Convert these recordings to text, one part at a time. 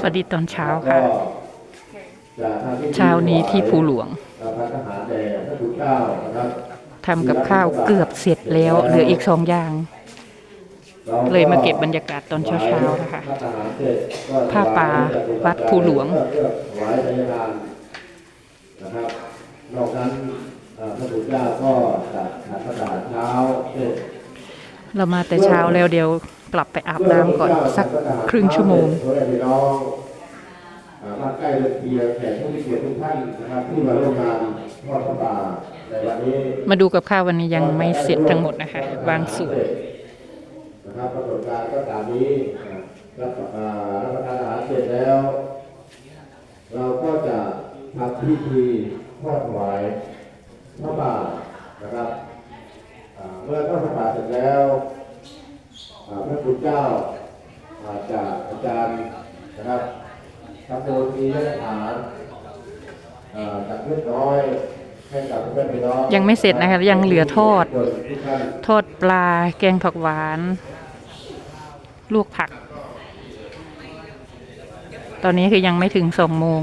สวัสดีตอนเช้าก็ค่ะจะทำพิธีเช้านี้ที่ภูหลวงพระทหารแด่พระคุณเจ้านะครับทำกับข้าวเกือบเสร็จแล้ว เหลืออีกสองอย่าง เลยมาเก็บบรรยากาศตอนเช้าๆนะคะพรทหารเสร็จก็ผ้าป่าวัดภูหลวงเพื่อถวายสัญญาณนะครับนอกนั้นเอ่อพระคุณเจ้าก็จะฉันพระทหารเช้าเสร็จเรามาแต่เช้าแล้วเดี๋ยว กลับไปอาบน้ำก่อนสักครึ่งชั่วโมงพ่อแม่พี่น้องอ่าบ้านใกล้เรือนเคียงแขกผู้มีเกียรติทุกท่านนะครับที่มาร่วมงานทอดพระป่าในวันนี้มาดูกับข้าววันนี้ยังไม่เสร็จทั้งหมดนะคะบางส่วนนะครับประสบการณ์ก็ตามนี้อ่ารับอ่ารับประทานอาหารเสร็จแล้ว เราก็จะทำพิธีทอดถวายพระป่านะครับอ่าเมื่อทอดพระป่าเสร็จแล้วอ่า พระคุณเจ้าอาจากอาจารย์นะครับทำโดยมีมาตรฐานจากเล็กน้อยให้กับเพื่อนพี่น้องยังไม่เสร็จนะคะยังเหลือทอดทุกท่านทอดปลาแกงผักหวาน ลวกผัก ตอนนี้คือยังไม่ถึงสองโมง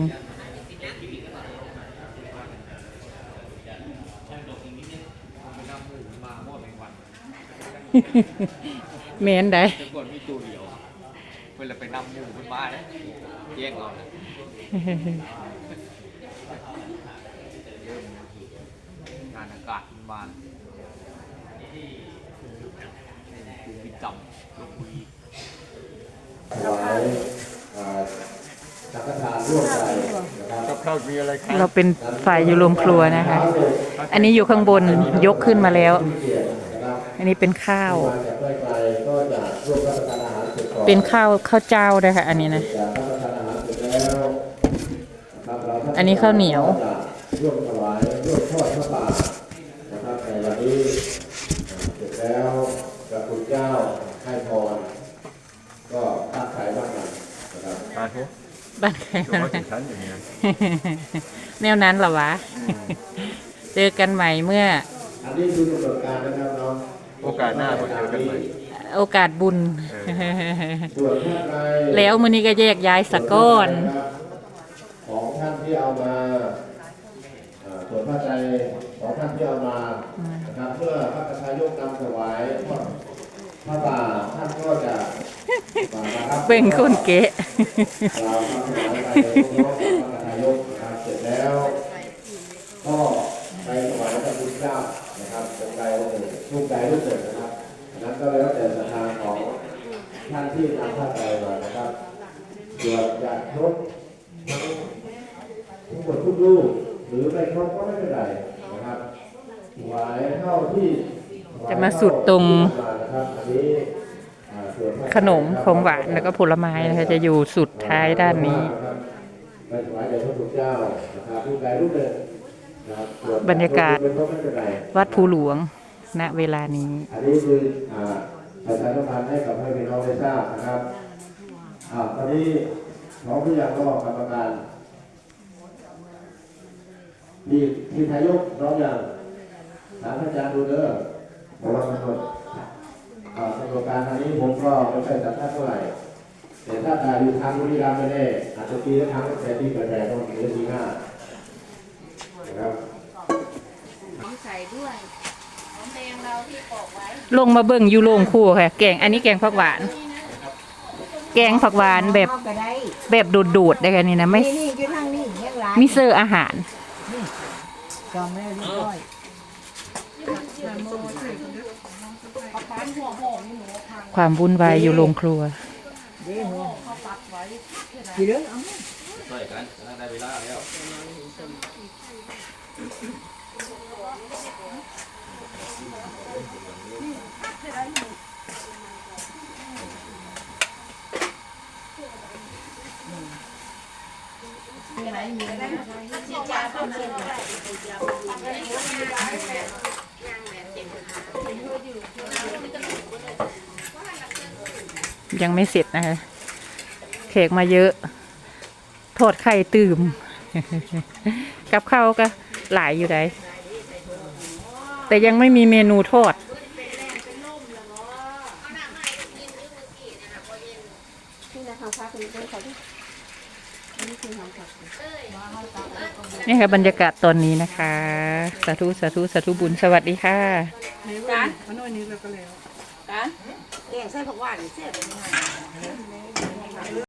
เมนได้แต่ก่อนมีตัวเดียวเวลาไปนำหมูขึ้นมาเนี่ยแย่งเอาเลยงานอากาศขึ้นมาคือพิจำลงมือถวายอ่าสังฆทานร่วมใจนะครับกับข้าวมีอะไรครับเราเป็นฝ่ายอยู่โรงครัวนะคะ อันนี้อยู่ข้างบนยกขึ้นมาแล้วเกียรตินะครับอันนี้เป็นข้าว มาจากไกล เสร็จก่อนเป็นข้าวข้าวเจ้าด้วยค่ะ อันนี้นะจากรับประทานอาหารเสร็จแล้วนะครับเราท่อันนี้ข้าวเหนียวก็จะร่วมถวายร่วมทอดพระป่านะครับในวันนี้เสร็จแล้วพระคุณเจ้าให้พรก็ตั้งใจบ้านกันนะครับมาทุกบ้านใครตัวบ้านถึมันงชั้นอย่างเงี้ยแนวนั้นเหรอวะ เจอกันใหม่เมื่อ อันนี้คือกำหนดการนะครับน้องโอกาสหน้ามาเจอกันใหม่ โอกาสบุญส่วนท่านใดแล้วมื้อนี้ก็แยกย้ายสะก้อน ของท่านที่เอามาอ่าส่วนพระใจของท่านที่เอามานะครับเพื่อพระกฐายกนำถวายทอดพระป่าท่านก็จะมารับเบ่งคนเกะเราทำถวายไปน้องๆพระกฐายกนะครับเสร็จแล้วก็ไปถวายพระพุทธเจ้านะครับเป็นใจว่าหนึ่งทุกใจรู้สึกนะครับอั นนั้นก็แล้วแต่ศรัทธาของท่านที่นำผ้าไตรมานะครับส่วนอยากครบทั้งทั้งหมดทุกรูปหรือไม่ครบก็ไม่เป็นไรนะครับถวายเท่าที่จะมาสุดตรงนะครับอันนี้อ่าส่วนพระขนมของหวานแล้วก็ผลไม้นะคะจะอยู่สุดท้ายด้านนี้ไปถวายแด่พระพุทธเจ้านะครับรูปใดรูปหนึ่งนะครับส่วนบรรยากาศเป็นก็ไม่เป็นไรวัดภูหลวง ณเวลานี้ อันนี้คืออ่าประชาสัมพันธ์ให้กับให้พี่น้องได้ทราบนะครับอ่าตอนนี้น้องพี่ยังก็กรรมการมีมีทายกน้องอย่างถามอาจารย์ดูเด้อเพราะว่ากำหนดอ่ากำหนดการทางนี้ผมก็ไม่ค่อยสัมภาษณ์เท่าไหร่แต่ถ้าตาอยู่ทางบุรีรัมย์ไม่แน่อาจจะปีละครั้งแต่ที่เกิดแรงต้องมีทีห้านะครับใส่ด้วย หอมแดงเราที่ปอกไว้ลงมาเบิ่งอยู่โรงครัวค่ะ แกงอันนี้แกงผักหวาน แกงผักหวานแบบเอาก็ได้แบบโดดๆได้กันนี่นะไม่นี่นี่อยู่ทางนี้เรียกร้านมิเซอร์อาหาร จองแล้วเรียบร้อยความวุ่นวายอยู่โรงครัว เดี๋ยวหัวกี่เรื่องเอาใช่กันได้เวลาแล้ว ยังไม่เสร็จนะคะแขกมาเยอะ ทอดไข่ตื่ม กับข้าวก็หลายอยู่ได้ แต่ยังไม่มีเมนูทอดที่นะคะพักนี้เป็นเขาที่นี่ค่ะบรรยากาศตอนนี้นะคะ สาธุสาธุสาธุบุญสวัสดีค่ะการมันวันนี้แล้วก็แล้วการแกงใส่ผักหวานเสียบ